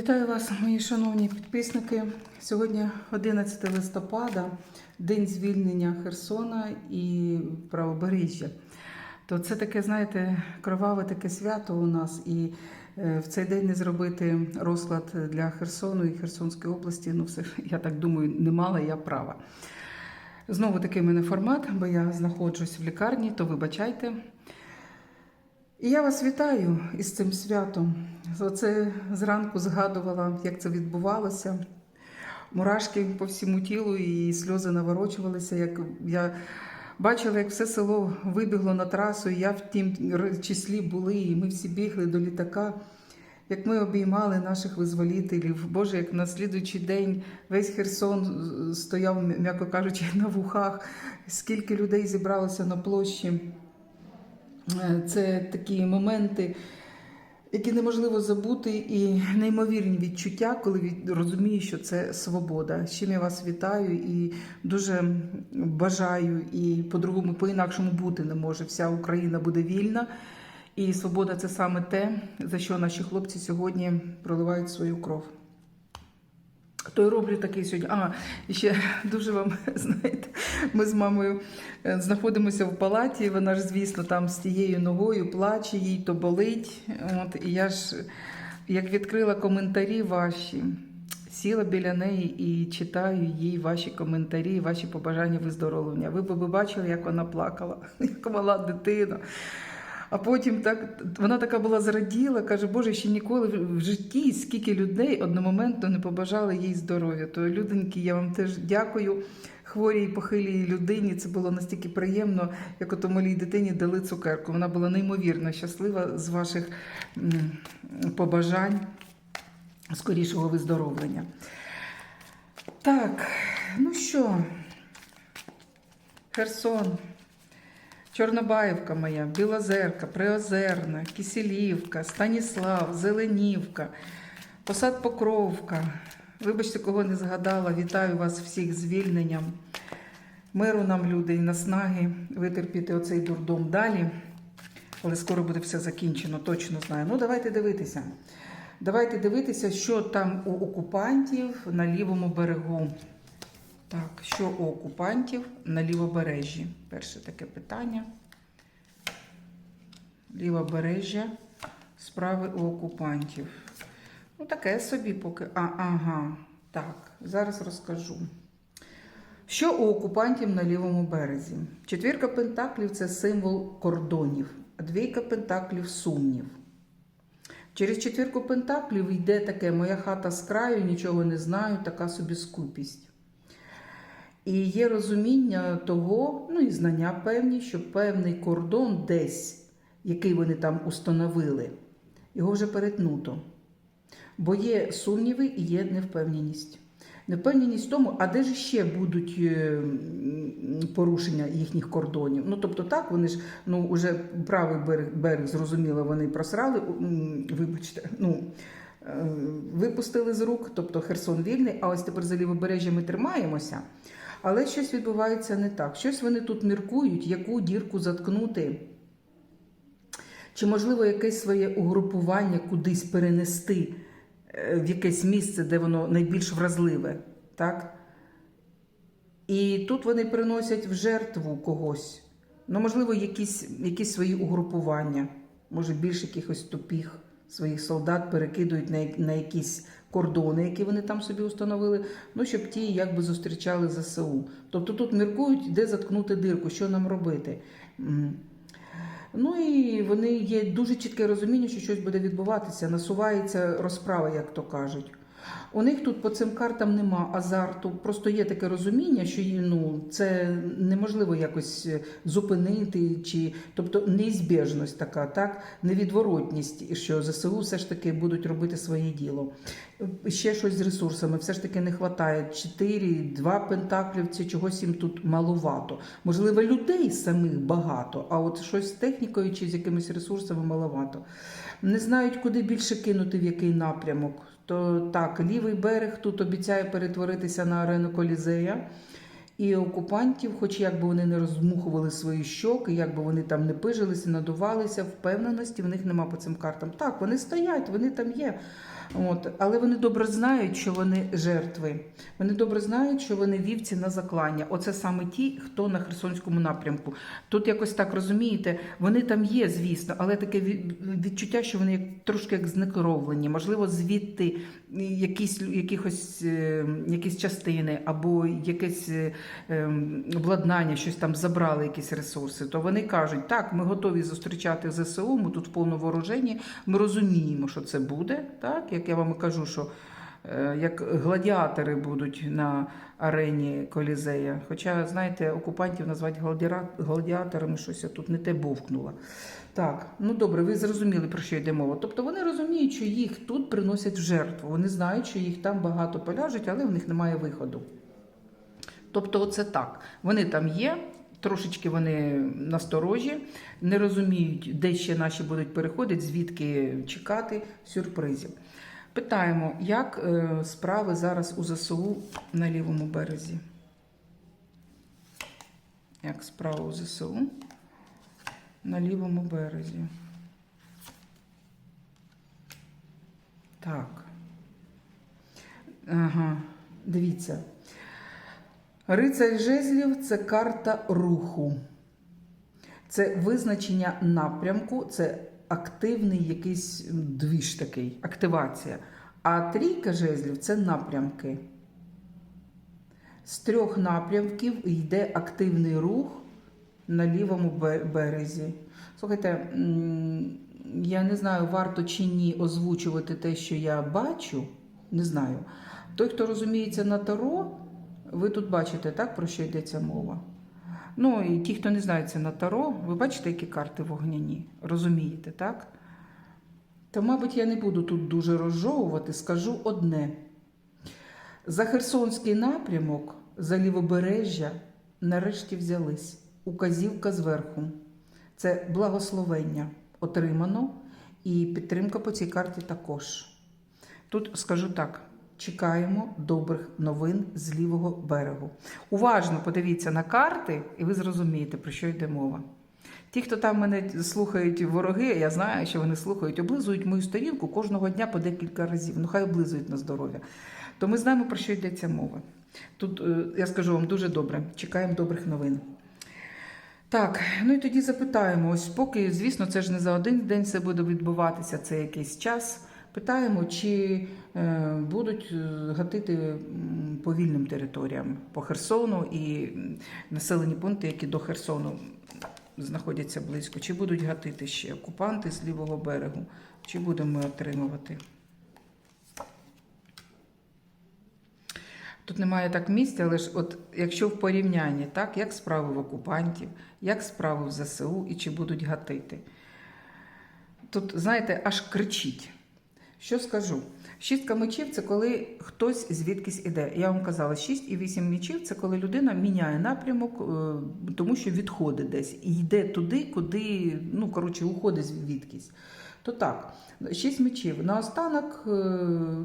Вітаю вас, мої шановні підписники. Сьогодні 11 листопада, день звільнення Херсона і правобережжя. То це таке, знаєте, кроваве таке свято у нас. І е, в цей день не зробити розклад для Херсону і Херсонської області. Ну, все я так думаю, не мала я права. Знову такий мене формат, бо я знаходжусь в лікарні, то вибачайте. І я вас вітаю із цим святом. Оце зранку згадувала, як це відбувалося. Мурашки по всьому тілу і сльози наворочувалися. Як я бачила, як все село вибігло на трасу, і я в тім числі були, і ми всі бігли до літака. Як ми обіймали наших визволителів, Боже, як на слідуючий день весь Херсон стояв, м'яко кажучи, на вухах, скільки людей зібралося на площі. Е, Це такі моменти, які неможливо забути, і неймовірні відчуття, коли від- розумієш, що це свобода. З чим я вас вітаю і дуже бажаю, і по-другому, по-інакшому бути не може. Вся Україна буде вільна. І свобода це саме те, за що наші хлопці сьогодні проливають свою кров. То й роблю такий сьогодні. А, ще дуже вам знаєте, ми з мамою е, знаходимося в палаті. Вона ж, звісно, там з тією ногою плаче, їй то болить. От і я ж як відкрила коментарі ваші, сіла біля неї і читаю їй ваші коментарі, ваші побажання виздоровлення. Ви б бачили, як вона плакала, як мала дитина. А потім так вона така була зраділа, каже, Боже, ще ніколи в житті скільки людей одномоментно не побажали їй здоров'я. То люденьки, я вам теж дякую. Хворій похилій людині це було настільки приємно, як ото малій дитині дали цукерку. Вона була неймовірно щаслива з ваших побажань скорішого виздоровлення. Так, ну що, Херсон. Чорнобаївка моя, Білозерка, Приозерна, Киселівка, Станіслав, Зеленівка, Посад Покровка. Вибачте, кого не згадала. Вітаю вас всіх з звільненням. Миру нам, люди, і наснаги витерпіти оцей дурдом далі. Але скоро буде все закінчено, точно знаю. Ну, давайте дивитися. Давайте дивитися, що там у окупантів на лівому берегу. Так, що у окупантів на лівобережжі? Перше таке питання. Лівобережжя, справи у окупантів. Ну, таке собі поки. А, ага. Так, зараз розкажу. Що у окупантів на лівому березі? Четвірка пентаклів це символ кордонів, а двійка пентаклів сумнів. Через четвірку пентаклів йде таке моя хата з краю, нічого не знаю, така собі скупість. І є розуміння того, ну і знання певні, що певний кордон десь, який вони там установили, його вже перетнуто. Бо є сумніви і є невпевненість. Невпевненість в тому, а де ж ще будуть е, порушення їхніх кордонів. Ну, тобто, так, вони ж ну, уже правий берег, берег зрозуміло, вони просрали, вибачте, ну, е, випустили з рук, тобто Херсон вільний, а ось тепер за лівобережжя ми тримаємося. Але щось відбувається не так. Щось вони тут міркують, яку дірку заткнути. Чи, можливо, якесь своє угрупування кудись перенести е, в якесь місце, де воно найбільш вразливе. Так? І тут вони приносять в жертву когось. Ну, можливо, якісь, якісь свої угрупування, може, більш якихось тупих своїх солдат перекидують на, якісь кордони, які вони там собі установили, ну, щоб ті якби зустрічали ЗСУ. Тобто тут міркують, де заткнути дирку, що нам робити. Ну і вони є дуже чітке розуміння, що щось буде відбуватися, насувається розправа, як то кажуть. У них тут по цим картам нема азарту, просто є таке розуміння, що ну, це неможливо якось е, зупинити, чи тобто неізбіжність така, так, невідворотність, що ЗСУ все ж таки будуть робити своє діло. Ще щось з ресурсами, все ж таки не вистачає. Чотири, два пентаклівці, чогось їм тут маловато. Можливо, людей самих багато, а от щось з технікою чи з якимись ресурсами маловато. Не знають, куди більше кинути, в який напрямок. То так, лівий берег тут обіцяє перетворитися на арену Колізея. І окупантів, хоч як би вони не розмухували свої щоки, як би вони там не пижилися, надувалися, впевненості в них нема по цим картам. Так, вони стоять, вони там є. От, але вони добре знають, що вони жертви. Вони добре знають, що вони вівці на заклання. Оце саме ті, хто на Херсонському напрямку. Тут якось так розумієте, вони там є, звісно, але таке відчуття, що вони трошки як знекровлені. Можливо, звідти якісь якихось е, якісь частини або якесь е, ем, обладнання, щось там забрали, якісь ресурси. То вони кажуть, так, ми готові зустрічати ЗСУ, ми тут в повному вооруженні, ми розуміємо, що це буде. Так, як я вам кажу, що е, як гладіатори будуть на арені Колізея. Хоча, знаєте, окупантів назвати гладіаторами щось я тут не те бовкнула. Так, ну добре, ви зрозуміли, про що йде мова. Тобто вони розуміють, що їх тут приносять в жертву. Вони знають, що їх там багато поляжуть, але в них немає виходу. Тобто, оце так. Вони там є, трошечки вони насторожі, не розуміють, де ще наші будуть переходити, звідки чекати сюрпризів. Питаємо, як е, справи зараз у ЗСУ на лівому березі? Як справи у ЗСУ на лівому березі? Так. Ага, дивіться. Рицарь жезлів це карта руху. Це визначення напрямку, це активний якийсь двіж такий, активація. А трійка жезлів це напрямки. З трьох напрямків йде активний рух на лівому березі. Слухайте, я не знаю, варто чи ні озвучувати те, що я бачу. Не знаю. Той, хто розуміється на таро, ви тут бачите, так, про що йдеться мова. Ну, і ті, хто не знається на таро, ви бачите, які карти вогняні? Розумієте, так? То, мабуть, я не буду тут дуже розжовувати, скажу одне. За Херсонський напрямок, за лівобережжя, нарешті взялись. Указівка зверху. Це благословення отримано, і підтримка по цій карті також. Тут скажу так: чекаємо добрих новин з лівого берегу. Уважно подивіться на карти, і ви зрозумієте, про що йде мова. Ті, хто там мене слухають вороги, я знаю, що вони слухають, облизують мою сторінку кожного дня по декілька разів. Ну, хай облизують на здоров'я. То ми знаємо, про що йдеться мова. Тут е, я скажу вам дуже добре. Чекаємо добрих новин. Так, ну і тоді запитаємо: ось поки, звісно, це ж не за один день все буде відбуватися, це якийсь час. Питаємо, чи е, будуть е, гатити по вільним територіям по Херсону і населені пункти, які до Херсону знаходяться близько, чи будуть гатити ще окупанти з лівого берегу, чи будемо ми отримувати. Тут немає так місця, але ж от якщо в порівнянні, так, як справи в окупантів, як справи в ЗСУ і чи будуть гатити. Тут, знаєте, аж кричить. Що скажу? Шістка мечів це коли хтось звідкись іде. Я вам казала, 6 і 8 мечів це коли людина міняє напрямок, е, тому що відходить десь і йде туди, куди, ну, коротше, уходить звідкись. То так, шість мечів. Наостанок, е,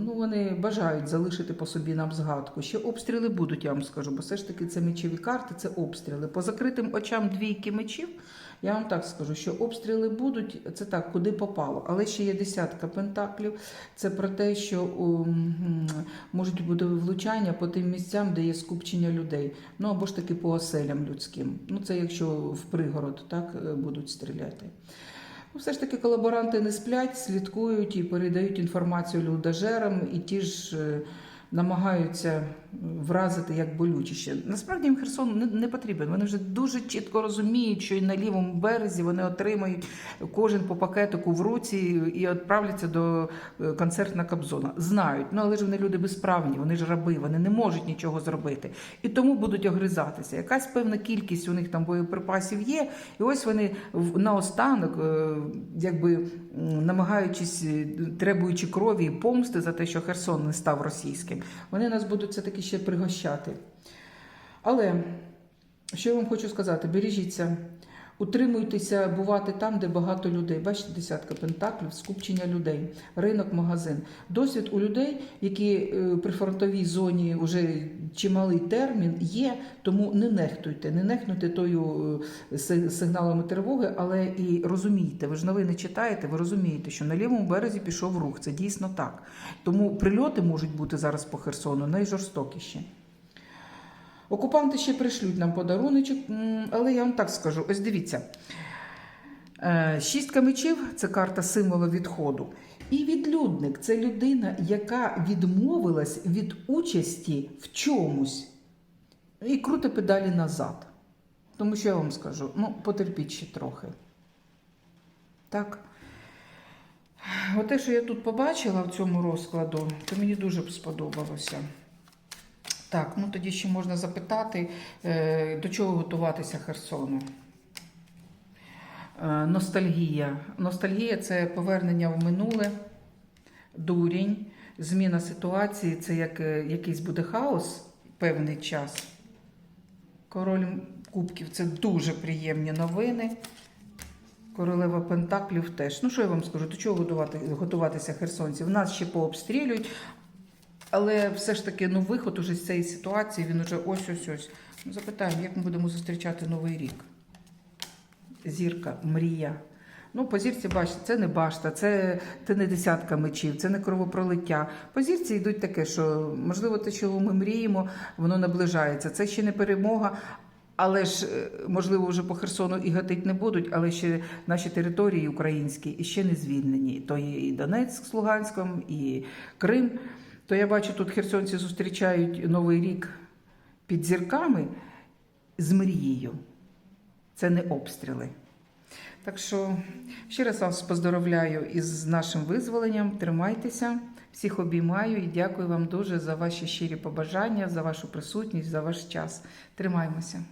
ну, вони бажають залишити по собі нам згадку. Ще обстріли будуть, я вам скажу, бо все ж таки це мечові карти, це обстріли. По закритим очам двійки мечів, я вам так скажу, що обстріли будуть, це так, куди попало. Але ще є десятка пентаклів. Це про те, що можуть бути влучання по тим місцям, де є скупчення людей. Ну або ж таки по оселям людським. Ну це якщо в пригород так е, будуть стріляти. Ну, все ж таки колаборанти не сплять, слідкують і передають інформацію людожерам, і ті ж е, намагаються вразити як болючіше. Насправді їм Херсон не, потрібен. Вони вже дуже чітко розуміють, що і на лівому березі вони отримають кожен по пакетику в руці і відправляться до е, концертна Кобзона. Знають, ну але ж вони люди безправні, вони ж раби, вони не можуть нічого зробити. І тому будуть огризатися. Якась певна кількість у них там боєприпасів є, і ось вони наостанок, е, якби намагаючись, е, требуючи крові і помсти за те, що Херсон не став російським, вони нас будуть все таки ще пригощати. Але що я вам хочу сказати, бережіться. Утримуйтеся бувати там, де багато людей. Бачите, десятка пентаклів, скупчення людей, ринок, магазин. Досвід у людей, які е, при фронтовій зоні вже чималий термін є, тому не нехтуйте, не нехтуйте тою е, сигналами тривоги, але і розумійте, ви ж новини читаєте, ви розумієте, що на лівому березі пішов рух. Це дійсно так. Тому прильоти можуть бути зараз по Херсону найжорстокіші. Окупанти ще пришлють нам подаруночок, але я вам так скажу: ось дивіться. Е, Шістка мечів це карта символу відходу. І відлюдник це людина, яка відмовилась від участі в чомусь і круте педалі назад. Тому що я вам скажу, ну, потерпіть ще трохи. Так. Оте, що я тут побачила в цьому розкладу, то мені дуже б сподобалося. Так, ну тоді ще можна запитати, е, до чого готуватися Херсону. Е, Ностальгія. Ностальгія це повернення в минуле, дурінь, зміна ситуації, це як е, якийсь буде хаос певний час. Король Кубків це дуже приємні новини. Королева Пентаклів теж. Ну, що я вам скажу, до чого готувати, готуватися херсонців? Нас ще пообстрілюють, але все ж таки ну, виход уже з цієї ситуації, він уже ось-ось-ось. Ну, запитаємо, як ми будемо зустрічати Новий рік? Зірка, мрія. Ну, по зірці, бачите, це не башта, це, це не десятка мечів, це не кровопролиття. По зірці йдуть таке, що можливо те, чого ми мріємо, воно наближається. Це ще не перемога. Але ж, е, можливо, вже по Херсону і гатить не будуть, але ще наші території українські і ще не звільнені. То є і Донецьк з Луганськом, і Крим. То я бачу, тут херсонці зустрічають Новий рік під зірками з мрією. Це не обстріли. Так що ще раз вас поздоровляю із нашим визволенням. Тримайтеся, всіх обіймаю і дякую вам дуже за ваші щирі побажання, за вашу присутність, за ваш час. Тримаймося.